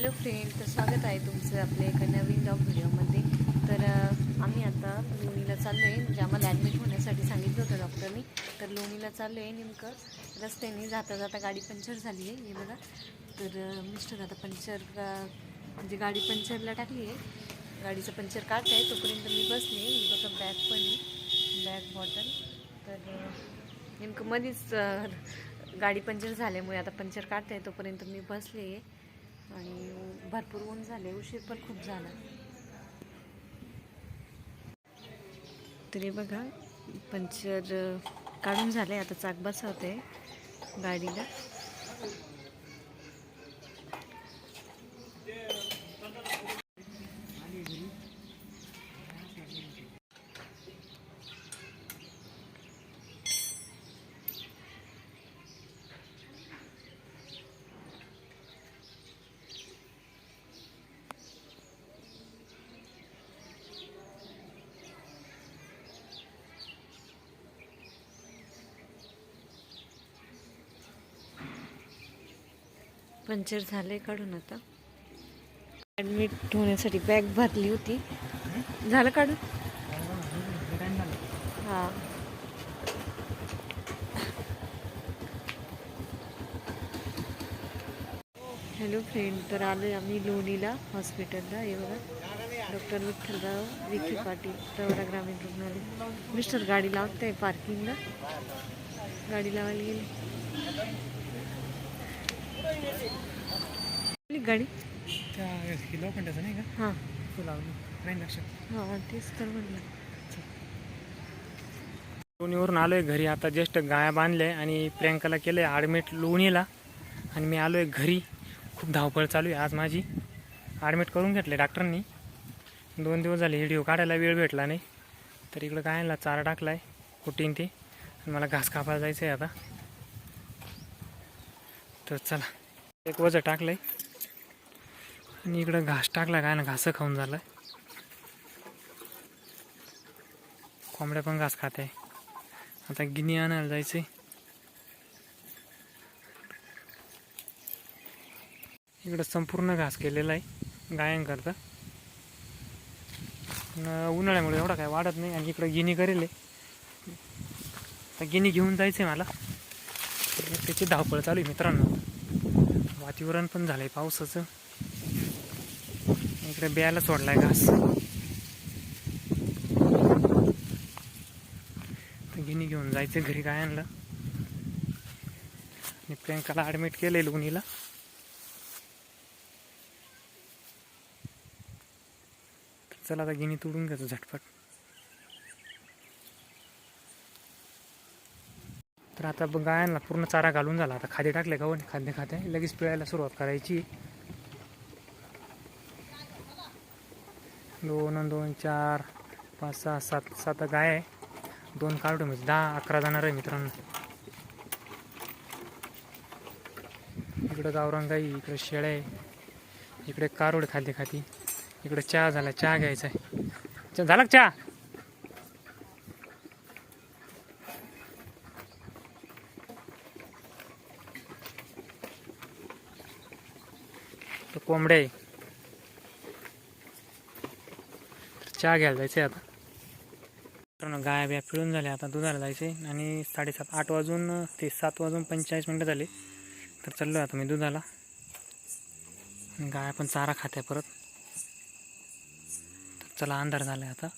Hello friend तर स्वागत आहे तुमचं आपल्या एका नवीन ब्लॉग व्हिडिओमध्ये. तर आम्ही आता लोणीला चाललो आहे म्हणजे आम्हाला ॲडमिट होण्यासाठी सांगितलं होतं डॉक्टरनी तर लोणीला चाललो आहे नेमकं रस्त्याने जाता जाता गाडी पंक्चर झाली आहे हे बघा. तर मिस्टर आता पंक्चर म्हणजे गाडी पंक्चरला टाकली आहे. गाडीचं पंक्चर काढत आहे तोपर्यंत मी बसले मी बघा बॅग पण आहे बॅग बॉटल तर नेमकं मध्येच गाडी पंक्चर झाल्यामुळे आता पंक्चर आहे तोपर्यंत मी बसले आहे. आणि भरपूर ऊन झाले उशीर पण खूप झाला. तरी बघा पंक्चर काढून झाले आता चाक बसवते गाडीला. पंक्चर झाले काढून आता. ॲडमिट होण्यासाठी बॅग भरली होती. झालं काढून? हां. हॅलो फ्रेंड तर आलो आहे आम्ही लोणीला हॉस्पिटलला हे बघा डॉक्टर विठ्ठलराव विखे पाटील प्रवरा ग्रामीण रुग्णालय. मिस्टर गाडी लावत आहे पार्किंगला गाडी लावायला गेली. गाडी? त्या लोखंडाचं नाही का? हां. तो लावली. ट्रेन लक्षात. हां तेच तर म्हणलं. लोणीवरून आलो आहे घरी. आता जस्ट गाया बांधले आणि प्रियंकाला केलं आहे ॲडमिट लोणीला. आणि मी आलो आहे घरी. खूप धावपळ चालू आहे आज माझी. ॲडमिट करून घेतले डॉक्टरांनी दोन दिवस झाले व्हिडिओ काढायला वेळ भेटला नाही. तर इकडं गायला चारा टाकला आहे कुटीन ते. आणि मला घास कापायला जायचं आहे आता. तर चला एक वजं टाकलं आहे आणि इकडं घास टाकला काय ना घासं खाऊन झालं कोंबड्या पण घास खाते. आता गिनी आणायला जायचंय. इकडं संपूर्ण घास केलेला आहे गायांकरता उन्हाळ्यामुळे एवढा काय वाढत नाही आणि इकडं गिनी करेल आहे. आता गिनी घेऊन जायचं आहे मला. त्याची धावपळ चालू आहे मित्रांनो. वातावरण पण झालं आहे पावसाचं. इकडे बियाला सोडलाय घास. तर गिनी घेऊन जायचं घरी काय आणलं. आणि प्रियंकाला ॲडमिट केलंय लोणीला. चला आता गिनी तोडून घ्यायचं झटपट. तर आता गायांना पूर्ण चारा घालून झाला. आता खाद्य टाकले का खाद्य खाते. लगेच पिळायला सुरुवात करायची. दोन दोन चार पाच सहा सात सात गाय आहे. दोन कार्ड म्हणजे दहा अकरा जाणार आहे मित्रांनो. इकडं गावरान गाई इकडे शेळ्या आहे. इकडे कारोड खाते खाती. इकडे चहा झाला. चहा घ्यायचा आहे. झाला चहा? तो कोंबड्या आहे. तर चहा घ्यायला जायचं आहे आता. मित्रांनो गाया बिया पिळून झाल्या. आता दुधाला जायचे आणि साडेसात आठ वाजून ते सात वाजून पंचेचाळीस मिनटं झाले. तर चाललो आता मी दुधाला. गाय गाया पण चारा खात्या परत. तर चला अंधार झाला आता.